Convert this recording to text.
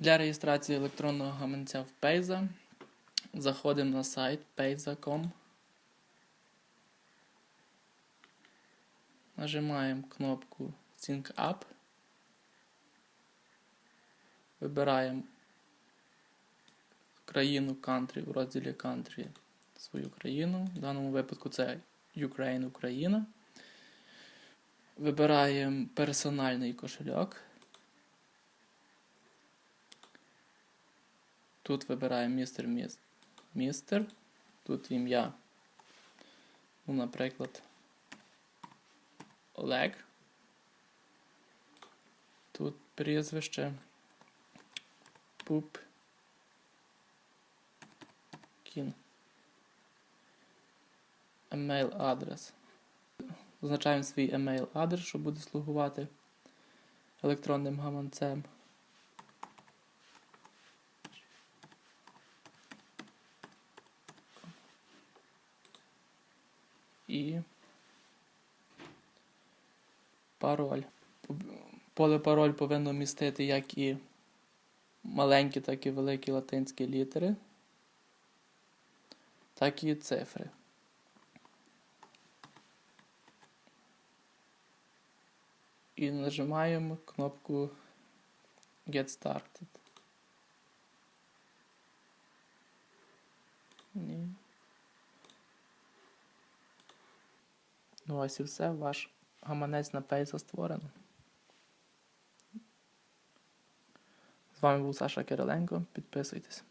Для реєстрації електронного гаманця в Payza заходимо на сайт payza.com. Нажимаємо кнопку Sync Up. Вибираємо країну Country в розділі Country свою країну. В даному випадку це Ukraine Україна. Вибираємо персональний кошельок. Тут вибираємо містер міс- містер. Тут ім'я. Ну, наприклад, Олег. Тут прізвище. Пуп. Кін. Емейл адрес. Позначаємо свій емейл адрес, що буде слугувати електронним гаманцем. І пароль. Поле пароль повинно містити як і маленькі, так і великі латинські літери, так і цифри. І нажимаємо кнопку Get Started. Ну ось і все, ваш гаманець на Payza створено. З вами був Саша Кириленко. Підписуйтесь.